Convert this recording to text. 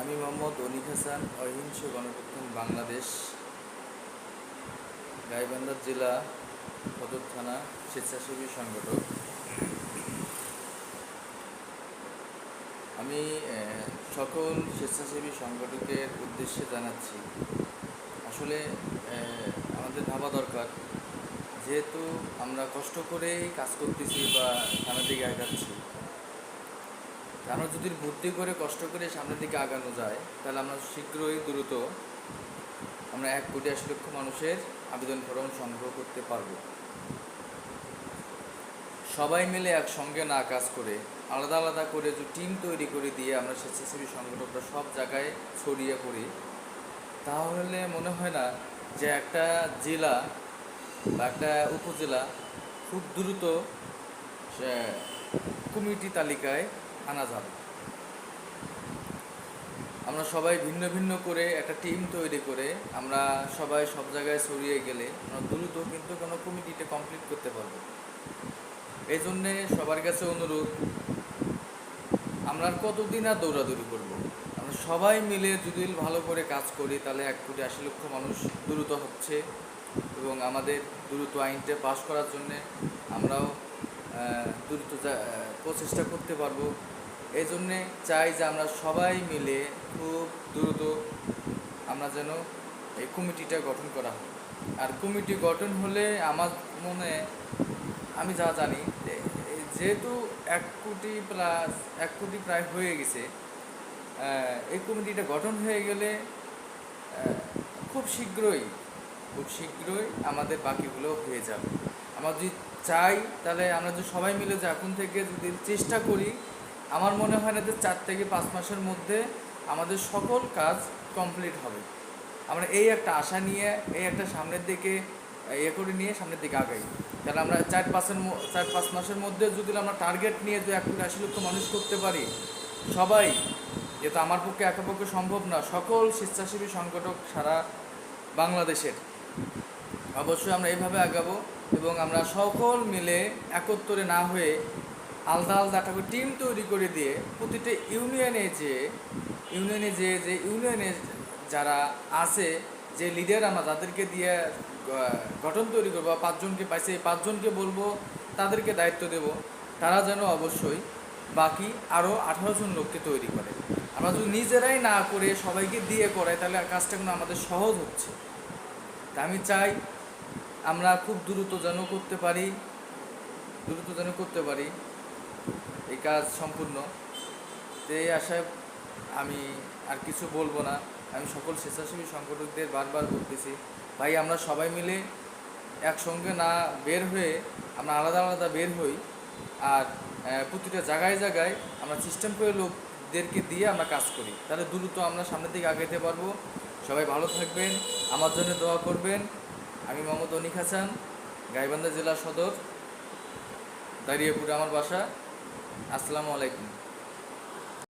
আমি মোহাম্মদ অনিক হাসান, অহিংস গণপ্রথম বাংলাদেশ, গাইবান্ধা জেলা সদর থানা স্বেচ্ছাসেবী সংগঠক। আমি সকল স্বেচ্ছাসেবী সংগঠকের উদ্দেশ্যে জানাচ্ছি। আসলে আমাদের ভাবা দরকার যেহেতু আমরা কষ্ট করেই কাজ করতেছি বা সামনের দিকে আগাচ্ছি আমরা যদি বুদ্ধি করে কষ্ট করে সামনের দিকে আগানো যায়, তাহলে আমরা শীঘ্রই দ্রুত আমরা এক কোটি আশি লক্ষ মানুষের আবেদন ফর্ম সংগ্রহ করতে পারব। সবাই মিলে একসঙ্গে না কাজ করে, আলাদা আলাদা করে যে টিম তৈরি করে দিয়ে আমরা স্বেচ্ছাসেবী সংগঠনটা সব জায়গায় ছড়িয়ে পড়ি, তাহলে মনে হয় না যে একটা জেলা বা একটা উপজেলা খুব দ্রুত কমিটি তালিকায় আনা যাবে। আমরা সবাই ভিন্ন ভিন্ন করে একটা টিম তৈরি করে আমরা সবাই সব জায়গায় ছড়িয়ে গেলে আমরা দ্রুত কিন্তু কোনো কমিটিতে কমপ্লিট করতে পারব। এই জন্যে সবার কাছে অনুরোধ, আমরা কতদিন আর দৌড়াদৌড়ি করব? আমরা সবাই মিলে যদি ভালো করে কাজ করি তাহলে এক কোটি আশি লক্ষ মানুষ দ্রুত হচ্ছে। এবং আমাদের দ্রুত আইনটা পাশ করার জন্যে আমরাও দ্রুত প্রচেষ্টা করতে পারব। এই জন্যে চাই যে আমরা সবাই মিলে খুব দ্রুত আমরা যেন এই কমিটিটা গঠন করা হয় আর কমিটি গঠন হলে আমার মনে, আমি যা জানি যেহেতু এক কোটি প্লাস, এক কোটি প্রায় হয়ে গেছে এই কমিটিটা গঠন হয়ে গেলে খুব শীঘ্রই খুব শীঘ্রই আমাদের বাকিগুলো হয়ে যাবে। আমরা যদি চাই, তাহলে আমরা যদি সবাই মিলে যে এখন থেকে যদি চেষ্টা করি, আমার মনে হয় না যে চার থেকে পাঁচ মাসের মধ্যে আমাদের সকল কাজ কমপ্লিট হবে। আমরা এই একটা আশা নিয়ে, এই একটা সামনের দিকে ইয়ে করে নিয়ে সামনের দিকে আগাই। তাহলে আমরা চার পাঁচের চার পাঁচ মাসের মধ্যে যদি আমরা টার্গেট নিয়ে যদি এক কোটি আশি লক্ষ মানুষ করতে পারি, সবাই যেহেতু আমার পক্ষে একা পক্ষে সম্ভব না, সকল স্বেচ্ছাসেবী সংগঠক সারা বাংলাদেশের। অবশ্যই আমরা এইভাবে আগাবো এবং আমরা সকল মিলে একত্রে না হয়ে আলাদা আলাদা একটা টিম তৈরি করে দিয়ে প্রতিটা ইউনিয়নে যে ইউনিয়নে যে যে ইউনিয়নে যারা আছে, যে লিডার আমরা তাদেরকে দিয়ে গঠন তৈরি করব, পাঁচজনকে পাইছে, এই পাঁচজনকে বলব, তাদেরকে দায়িত্ব দেব, তারা যেন অবশ্যই বাকি আরও আঠারো জন লোককে তৈরি করে। আমরা যদি নিজেরাই না করে সবাইকে দিয়ে করাই, তাহলে কাজটা কিন্তু আমাদের সহজ হচ্ছে আমি চাই আমরা খুব দ্রুত যেন করতে পারি, দ্রুত যেন করতে পারি। এই কাজ সম্পূর্ণ। তো এই আশায় আমি আর কিছু বলব না। আমি সকল স্বেচ্ছাসেবী সংগঠকদের বারবার বলতেছি, ভাই আমরা সবাই মিলে একসঙ্গে না বের হয়ে আমরা আলাদা আলাদা বের হই আর প্রতিটা জায়গায় জায়গায় আমরা সিস্টেম করে লোকদেরকে দিয়ে আমরা কাজ করি। তাহলে দ্রুত আমরা সামনের দিকে আগাইতে পারব। সবাই ভালো থাকবেন, আমার জন্য দোয়া করবেন। আমি মোহাম্মদ অনিক হাসান, গাইবান্ধা জেলা সদর, দাঁড়িয়েপুরে, আমার বাসা। আসসালামু আলাইকুম।